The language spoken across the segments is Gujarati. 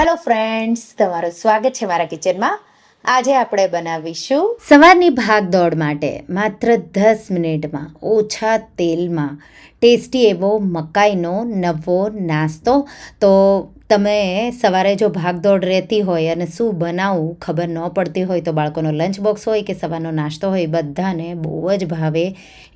હેલો ફ્રેન્ડ્સ તમારું સ્વાગત છે મારા કિચનમાં. આજે આપણે બનાવીશું સવારની ભાગદોડ માટે, માત્ર દસ મિનિટમાં, ઓછા તેલમાં ટેસ્ટી એવો મકાઈનો નવો નાસ્તો. તો તમે સવારે જો ભાગદોડ રહેતી હોય અને શું બનાવવું ખબર ન પડતી હોય તો બાળકોનો લંચ બોક્સ હોય કે સવારનો નાસ્તો હોય બધાને બહુ જ ભાવે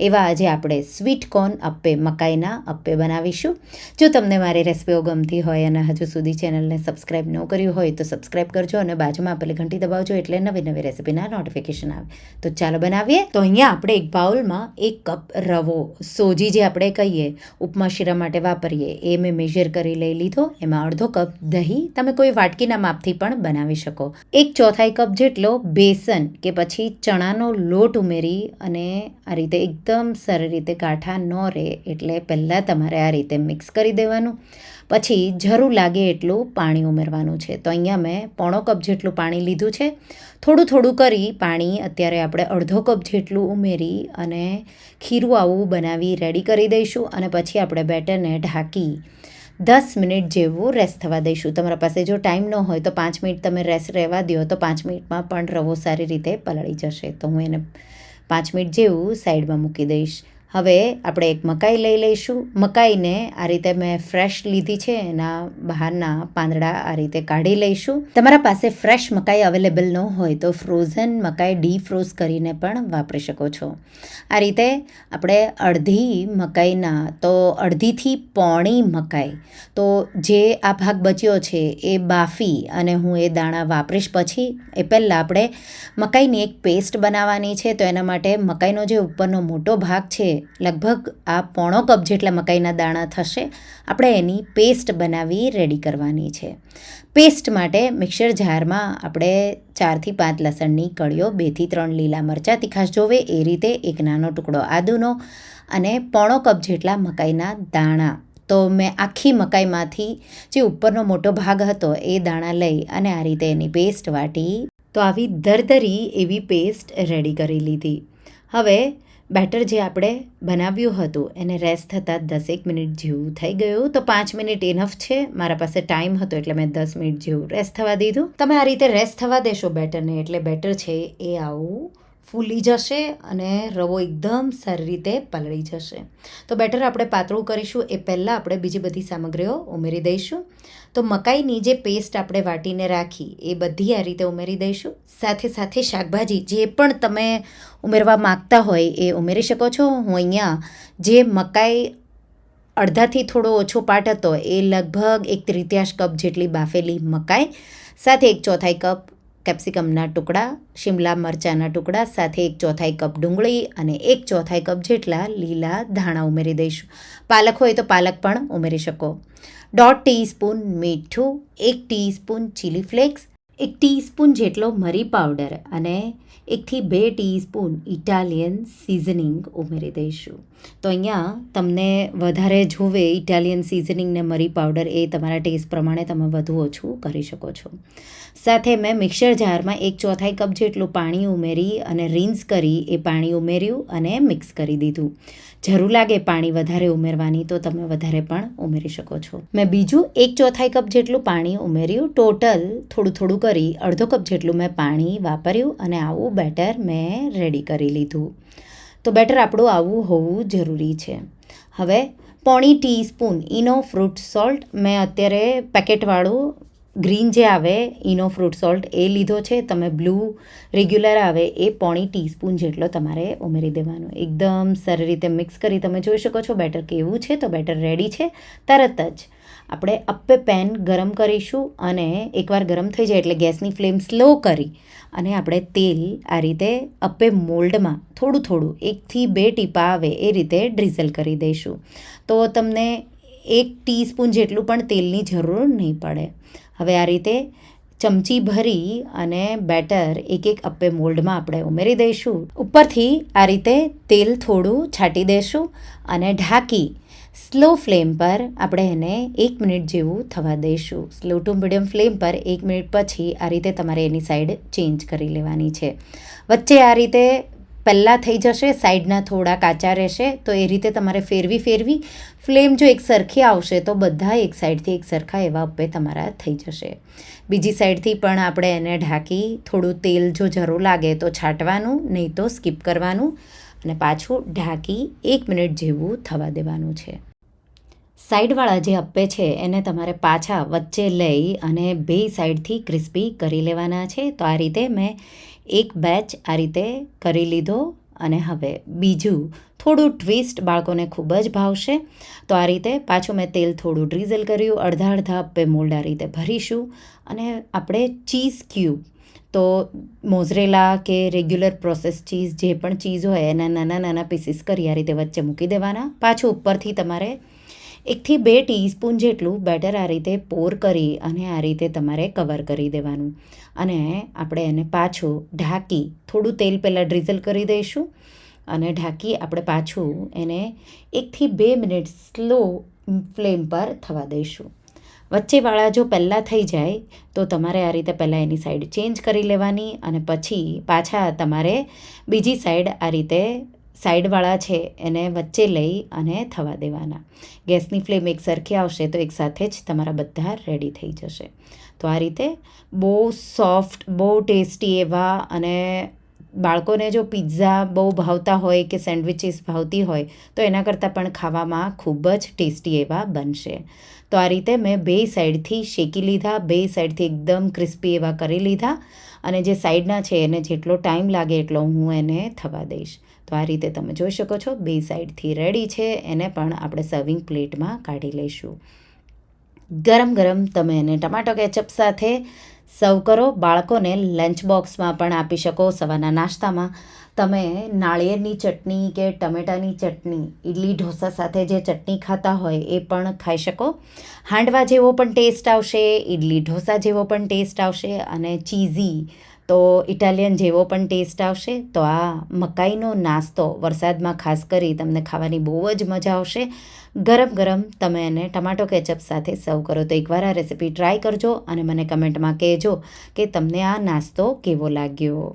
એવા આજે આપણે સ્વીટ કોર્ન અપ્પે, મકાઈના અપ્પે બનાવીશું. જો તમને મારી રેસિપીઓ ગમતી હોય અને હજુ સુધી ચેનલને સબસ્ક્રાઈબ ન કર્યું હોય તો સબસ્ક્રાઈબ કરજો અને બાજુમાં આપેલી ઘંટી દબાવજો એટલે નવી નવી રેસિપીના નોટિફિકેશન આવે. તો ચાલો બનાવીએ. તો અહીંયા આપણે એક બાઉલમાં એક કપ રવો, સોજી જે આપણે કહીએ, ઉપમા શીરા માટે વાપરીએ. એ મેં મેજર કરી લઈ લીધો. એમાં અડધો કપ દહીં તમે કોઈ વાટકીના માપથી પણ બનાવી શકો. એક ચોથાઈ કપ જેટલો બેસન કે પછી ચણાનો લોટ ઉમેરી અને આ રીતે એકદમ સરળ રીતે ગાંઠા ન રહે એટલે પહેલાં તમારે આ રીતે મિક્સ કરી દેવાનું. પછી જરૂર લાગે એટલું પાણી ઉમેરવાનું છે. તો અહીંયા મેં પોણો કપ જેટલું પાણી લીધું છે. થોડું થોડું કરી પાણી અત્યારે આપણે અડધો કપ જેટલું ઉમેરી અને ખીરું આવું બનાવી રેડી કરી દઈશું અને પછી આપણે બેટરને ઢાંકી દસ મિનિટ જેવું રેસ્ટ થવા દઈશું. તમારા પાસે જો ટાઈમ ન હોય તો પાંચ મિનિટ તમે રેસ્ટ રહેવા દો તો પાંચ મિનિટમાં પણ રવો સારી રીતે પલળી જશે. તો હું એને પાંચ મિનિટ જેવું સાઈડમાં મૂકી દઈશ. હવે આપણે એક મકાઈ લઈ લઈશું. મકાઈને આ રીતે મેં ફ્રેશ લીધી છે. એના બહારના પાંદડા આ રીતે કાઢી લઈશું. તમારા પાસે ફ્રેશ મકાઈ અવેલેબલ ન હોય તો ફ્રોઝન મકાઈ ડીફ્રોઝ કરીને પણ વાપરી શકો છો. આ રીતે આપણે અડધી મકાઈના, તો અડધીથી પોણી મકાઈ, તો જે આ ભાગ બચ્યો છે એ બાફી અને હું એ દાણા વાપરીશ પછી, એ પહેલાં આપણે મકાઈની એક પેસ્ટ બનાવવાની છે. તો એના માટે મકાઈનો જે ઉપરનો મોટો ભાગ છે લગભગ આ પોણો કપ જેટલા મકાઈના દાણા થશે, આપણે એની પેસ્ટ બનાવી રેડી કરવાની છે. પેસ્ટ માટે મિક્સર જારમાં આપણે ચારથી પાંચ લસણની કળીઓ, બેથી ત્રણ લીલા મરચાં, તીખાશ જોવે, એ રીતે એક નાનો ટુકડો આદુનો અને પોણો કપ જેટલા મકાઈના દાણા. તો મેં આખી મકાઈમાંથી જે ઉપરનો મોટો ભાગ હતો એ દાણા લઈ અને આ રીતે એની પેસ્ટ વાટી, તો આવી દરદરી એવી પેસ્ટ રેડી કરી લીધી. હવે બેટર જે આપણે બનાવ્યું હતું, એને રેસ્ટ થતાં દસેક મિનિટ જેવું થઈ ગયું. તો પાંચ મિનિટ ઇનફ છે. મારા પાસે ટાઈમ હતો એટલે મેં દસ મિનિટ જેવું રેસ્ટ થવા દીધું. તમે આ રીતે રેસ્ટ થવા દેશો બેટરને, એટલે બેટર છે એ આવું ફૂલી જશે અને રવો એકદમ સારી રીતે પલળી જશે. તો બેટર આપણે પાતળું કરીશું, એ પહેલાં આપણે બીજી બધી સામગ્રીઓ ઉમેરી દઈશું. તો મકાઈની જે પેસ્ટ આપણે વાટીને રાખી, એ બધી આ રીતે ઉમેરી દઈશું. સાથે સાથે શાકભાજી જે પણ તમે ઉમેરવા માગતા હોય એ ઉમેરી શકો છો. હું અહીંયા જે મકાઈ અડધાથી થોડો ઓછો પાટ હતો, એ લગભગ એક ત્રિત્યાશ કપ જેટલી બાફેલી મકાઈ, સાથે એક ચોથાઈ કપ કેપ્સિકમના ટુકડા, શિમલા મરચાંના ટુકડા, સાથે એક ચોથાઈ કપ ડુંગળી અને એક ચોથાઈ કપ જેટલા લીલા ધાણા ઉમેરી દઈશું. પાલક હોય તો પાલક પણ ઉમેરી શકો. દોઢ ટીસ્પૂન મીઠું, એક ટીસ્પૂન ચીલી ફ્લેક્સ એક ટીસ્પૂન જેટલો મરી પાવડર અને એકથી બે ટીસ્પૂન ઇટાલિયન સિઝનિંગ ઉમેરી દઈશું. તો અહીંયા તમને વધારે જોવે ઇટાલિયન સિઝનિંગ ને મરી પાવડર એ તમારા ટેસ્ટ પ્રમાણે તમે વધુ ઓછું કરી શકો છો. સાથે મેં મિક્સર જારમાં એક ચોથાઈ કપ જેટલું પાણી ઉમેરી અને રિન્સ કરી એ પાણી ઉમેર્યું અને મિક્સ કરી દીધું. જરૂર લાગે પાણી વધારે ઉમેરવાની તો તમે વધારે પણ ઉમેરી શકો છો. મેં બીજું એક ચોથાઈ કપ જેટલું પાણી ઉમેર્યું. ટોટલ થોડું થોડું કરી અડધો કપ જેટલું મેં પાણી વાપર્યું અને આવું બેટર મેં રેડી કરી લીધું. તો બેટર આપણું આવું હોવું જરૂરી છે. હવે પોણી ટીસ્પૂન ઇનો ફ્રૂટ સોલ્ટ મેં અત્યારે પેકેટવાળું ગ્રીન જે આવે ઇનો ફ્રૂટ સોલ્ટ એ લીધો છે. તમે બ્લુ રેગ્યુલર આવે એ પોણી ટીસ્પૂન જેટલો તમારે ઉમેરી દેવાનો. એકદમ સારી રીતે મિક્સ કરી તમે જોઈ શકો છો બેટર કેવું છે. તો બેટર રેડી છે. તરત જ આપણે અપ્પે પેન ગરમ કરીશું અને એકવાર ગરમ થઈ જાય એટલે ગેસની ફ્લેમ સ્લો કરી અને આપણે તેલ આ રીતે અપ્પે મોલ્ડમાં થોડું થોડું એકથી બે ટીપા આવે એ રીતે ડ્રીઝલ કરી દઈશું. તો તમને એક ટીસ્પૂન જેટલું પણ તેલની જરૂર નહીં પડે. હવે આ રીતે ચમચી ભરી અને બેટર એક એક અપ્પે મોલ્ડમાં આપણે ઉમેરી દઈશું. ઉપરથી આ રીતે તેલ થોડું છાંટી દઈશું અને ઢાંકી સ્લો ફ્લેમ પર આપણે એને એક મિનિટ જેવું થવા દઈશું. સ્લો ટુ મીડિયમ ફ્લેમ પર એક મિનિટ પછી આ રીતે તમારે એની સાઈડ ચેન્જ કરી લેવાની છે. વચ્ચે આ રીતે પહેલાં થઈ જશે, સાઈડના થોડા કાચા રહેશે, તો એ રીતે તમારે ફેરવી ફેરવી ફ્લેમ જો એક સરખી આવશે, તો બધા એક સાઈડથી એક સરખા એવા અપ્પે તમારા થઈ જશે. બીજી સાઈડથી પણ આપણે એને ઢાંકી થોડું તેલ જો જરૂર લાગે તો છાંટવાનું, નહીં તો સ્કીપ કરવાનું અને પાછું ઢાંકી એક મિનિટ જેવું થવા દેવાનું છે. સાઈડવાળા જે અપ્પે છે, એને તમારે પાછા વચ્ચે લઈ અને બે સાઈડથી ક્રિસ્પી કરી લેવાના છે. તો આ રીતે મેં એક બેચ આ રીતે કરી લીધો અને હવે બીજું થોડું ટ્વિસ્ટ બાળકોને ખૂબ જ ભાવશે. તો આ રીતે પાછું મેં તેલ થોડું ડ્રીઝલ કર્યું, અડધા અડધા અપ્પે મોલ્ડ આ રીતે ભરીશું અને આપણે ચીઝ ક્યુબ તો મોઝરેલા કે રેગ્યુલર પ્રોસેસ ચીઝ જે પણ ચીઝ હોય એના નાના નાના પીસીસ કરી આ રીતે વચ્ચે મૂકી દેવાના. પાછું ઉપરથી તમારે એકથી બે ટીસ્પૂન જેટલું બેટર આ રીતે પોર કરી અને આ રીતે તમારે કવર કરી દેવાનું. અને આપણે એને પાછું ઢાંકી થોડું તેલ પહેલાં ડ્રીઝલ કરી દઈશું અને ઢાંકી આપણે પાછું એને એકથી બે મિનિટ સ્લો ફ્લેમ પર થવા દઈશું. વચ્ચેવાળા જો પહેલાં થઈ જાય, તો તમારે આ રીતે પહેલાં એની સાઈડ ચેન્જ કરી લેવાની અને પછી પાછા તમારે બીજી સાઈડ આ રીતે સાઈડવાળા છે એને વચ્ચે લઈ અને થવા દેવાના. ગેસની ફ્લેમ એક સરખી આવશે તો એકસાથે જ તમારા બધા રેડી થઈ જશે. તો આ રીતે બહુ સોફ્ટ, બહુ ટેસ્ટી એવા અને બાળકોને જો પિઝા બહુ ભાવતા હોય કે સેન્ડવિચીસ ભાવતી હોય, તો એના કરતાં પણ ખાવામાં ખૂબ જ ટેસ્ટી એવા બનશે. તો આ રીતે મેં બે સાઈડથી શેકી લીધા, બે સાઈડથી એકદમ ક્રિસ્પી એવા કરી લીધા અને જે સાઈડના છે એને જેટલો ટાઈમ લાગે એટલો હું એને થવા દઈશ. તો આ રીતે તમે જોઈ શકો છો, બે સાઈડથી રેડી છે, એને પણ આપણે સર્વિંગ પ્લેટમાં કાઢી લઈશું. ગરમ ગરમ તમે એને ટમાટો કેચઅપ સાથે સર્વ કરો. બાળકોને લંચ બોક્સમાં પણ આપી શકો, સવારના નાસ્તામાં. તમે નાળિયેરની ચટણી કે ટમેટાની ચટણી ઇડલી ઢોસા સાથે જે ચટણી ખાતા હોય એ પણ ખાઈ શકો. હાંડવા જેવો પણ ટેસ્ટ આવશે ઇડલી ઢોસા જેવો પણ ટેસ્ટ આવશે અને ચીઝી તો ઇટાલિયન જેવો પણ ટેસ્ટ આવશે. તો આ મકાઈનો નાસ્તો વરસાદમાં ખાસ કરી તમને ખાવાની બહુ જ મજા આવશે. ગરમ ગરમ તમે એને ટમાટો કેચઅપ સાથે સર્વ કરો. તો એકવાર આ રેસીપી ટ્રાય કરજો અને મને કમેન્ટમાં કહેજો કે તમને આ નાસ્તો કેવો લાગ્યો.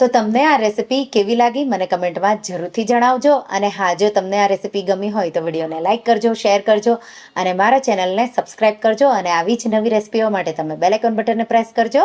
તો તમને આ રેસિપી કેવી લાગી મને કમેન્ટમાં જરૂરથી જણાવજો. અને હા, જો તમને આ રેસિપી ગમી હોય તો વિડીયોને લાઇક કરજો, શેર કરજો અને મારા ચેનલને સબસ્ક્રાઇબ કરજો અને આવી જ નવી રેસિપીઓ માટે તમે બેલેકોન બટનને પ્રેસ કરજો.